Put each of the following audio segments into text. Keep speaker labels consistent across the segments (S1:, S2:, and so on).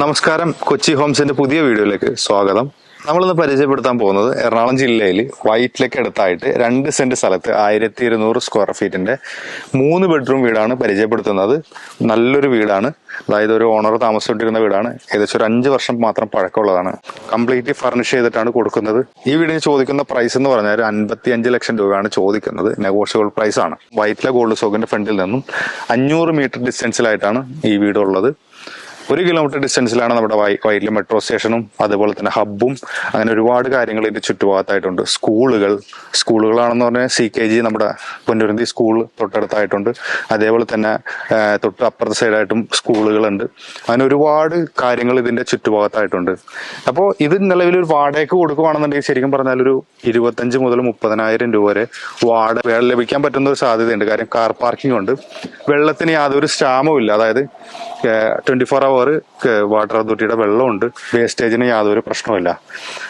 S1: നമസ്കാരം. കൊച്ചി ഹോംസിന്റെ പുതിയ വീഡിയോയിലേക്ക് സ്വാഗതം. നമ്മളിന്ന് പരിചയപ്പെടുത്താൻ പോകുന്നത് എറണാകുളം ജില്ലയിൽ വൈറ്റിലേക്ക് അടുത്തായിട്ട് രണ്ട് സെന്റ് സ്ഥലത്ത് ആയിരത്തി ഇരുന്നൂറ് സ്ക്വയർ ഫീറ്റിന്റെ മൂന്ന് ബെഡ്റൂം വീടാണ് പരിചയപ്പെടുത്തുന്നത്. നല്ലൊരു വീടാണ്. അതായത് ഒരു ഓണർ താമസിച്ചിട്ടിരുന്ന വീടാണ്. ഏകദേശം ഒരു അഞ്ച് വർഷം മാത്രം പഴക്കമുള്ളതാണ്. കംപ്ലീറ്റ്ലി ഫർണിഷ് ചെയ്തിട്ടാണ് കൊടുക്കുന്നത്. ഈ വീടിന് ചോദിക്കുന്ന പ്രൈസ് എന്ന് പറഞ്ഞാൽ ഒരു അൻപത്തി അഞ്ച് ലക്ഷം രൂപയാണ് ചോദിക്കുന്നത്. നെഗോഷ്യബിൾ പ്രൈസ് ആണ്. വൈറ്റിലെ ഗോൾഡ് സോക്കിന്റെ ഫ്രണ്ടിൽ നിന്നും അഞ്ഞൂറ് മീറ്റർ ഡിസ്റ്റൻസിലായിട്ടാണ് ഈ വീടുള്ളത്. ഒരു കിലോമീറ്റർ ഡിസ്റ്റൻസിലാണ് നമ്മുടെ വൈറ്റിലെ മെട്രോ സ്റ്റേഷനും അതുപോലെ തന്നെ ഹബ്ബും അങ്ങനെ ഒരുപാട് കാര്യങ്ങൾ ഇതിന്റെ ചുറ്റുഭാഗത്തായിട്ടുണ്ട്. സ്കൂളുകൾ സ്കൂളുകളാണെന്ന് പറഞ്ഞാൽ സി കെ ജി നമ്മുടെ പൊന്നുരുന്തി സ്കൂൾ തൊട്ടടുത്തായിട്ടുണ്ട്. അതേപോലെ തന്നെ തൊട്ട് അപ്പുറത്തെ സൈഡായിട്ടും സ്കൂളുകളുണ്ട്. അങ്ങനെ ഒരുപാട് കാര്യങ്ങൾ ഇതിന്റെ ചുറ്റുഭാഗത്തായിട്ടുണ്ട്. അപ്പോൾ ഇത് നിലവിൽ ഒരു വാടകയ്ക്ക് കൊടുക്കുകയാണെന്നുണ്ടെങ്കിൽ ശരിക്കും പറഞ്ഞാൽ ഒരു ഇരുപത്തഞ്ച് മുതൽ മുപ്പതിനായിരം രൂപ വരെ വാടക ലഭിക്കാൻ പറ്റുന്ന ഒരു സാധ്യതയുണ്ട്. കാര്യം കാർ പാർക്കിംഗ് ഉണ്ട്. വെള്ളത്തിന് യാതൊരു ക്ഷാമവും ഇല്ല. അതായത് ട്വന്റി ഫോർ അവർ വാട്ടർ അതോറിറ്റിയുടെ വെള്ളമുണ്ട്. വേസ്റ്റേജിന് യാതൊരു പ്രശ്നവുമില്ല.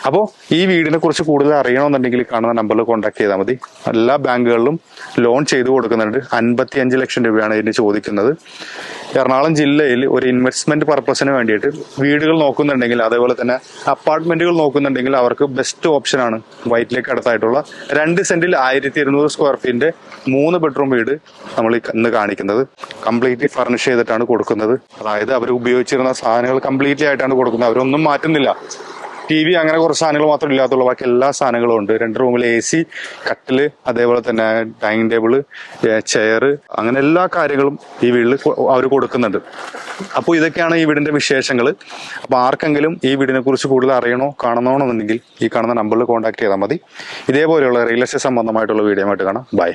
S1: അപ്പോൾ ഈ വീടിനെ കുറിച്ച് കൂടുതൽ അറിയണമെന്നുണ്ടെങ്കിൽ കാണുന്ന നമ്പറിൽ കോൺടാക്ട് ചെയ്താൽ മതി. എല്ലാ ബാങ്കുകളിലും ലോൺ ചെയ്തു കൊടുക്കുന്നുണ്ട്. അൻപത്തി ലക്ഷം രൂപയാണ് ഇതിന് ചോദിക്കുന്നത്. എറണാകുളം ജില്ലയിൽ ഒരു ഇൻവെസ്റ്റ്മെന്റ് പർപ്പസിന് വേണ്ടിയിട്ട് വീടുകൾ നോക്കുന്നുണ്ടെങ്കിൽ അതേപോലെ തന്നെ അപ്പാർട്ട്മെന്റുകൾ നോക്കുന്നുണ്ടെങ്കിൽ അവർക്ക് ബെസ്റ്റ് ഓപ്ഷനാണ് വൈറ്റിലേക്ക് അടുത്തായിട്ടുള്ള രണ്ട് സെന്റിൽ ആയിരത്തി ഇരുന്നൂറ് സ്ക്വയർ ഫീറ്റിന്റെ മൂന്ന് ബെഡ്റൂം വീട് നമ്മൾ ഇന്ന് കാണിക്കുന്നത്. കംപ്ലീറ്റ്ലി ഫർണിഷ് ചെയ്തിട്ടാണ് കൊടുക്കുന്നത്. അതായത് അവർ ഉപയോഗിച്ചിരുന്ന സാധനങ്ങൾ കംപ്ലീറ്റ്ലി ആയിട്ടാണ് കൊടുക്കുന്നത്. അവരൊന്നും മാറ്റുന്നില്ല. ടി വി അങ്ങനെ കുറച്ച് സാധനങ്ങൾ മാത്രം ഇല്ലാത്തുള്ളൂ. ബാക്കി എല്ലാ സാധനങ്ങളും ഉണ്ട്. രണ്ട് റൂമിൽ എ സി കട്ടിൽ അതേപോലെ തന്നെ ഡൈനിങ് ടേബിൾ ചെയർ അങ്ങനെ എല്ലാ കാര്യങ്ങളും ഈ വീട്ടിൽ അവർ കൊടുക്കുന്നുണ്ട്. അപ്പോൾ ഇതൊക്കെയാണ് ഈ വീടിന്റെ വിശേഷങ്ങൾ. അപ്പോൾ ആർക്കെങ്കിലും ഈ വീടിനെ കുറിച്ച് കൂടുതൽ അറിയണോ കാണണമെന്നുണ്ടെങ്കിൽ ഈ കാണുന്ന നമ്പറിൽ കോൺടാക്ട് ചെയ്താൽ മതി. ഇതേപോലെയുള്ള റിയൽ എസ്റ്റേറ്റ് സംബന്ധമായിട്ടുള്ള വീഡിയോ ആയിട്ട് കാണാം. ബൈ.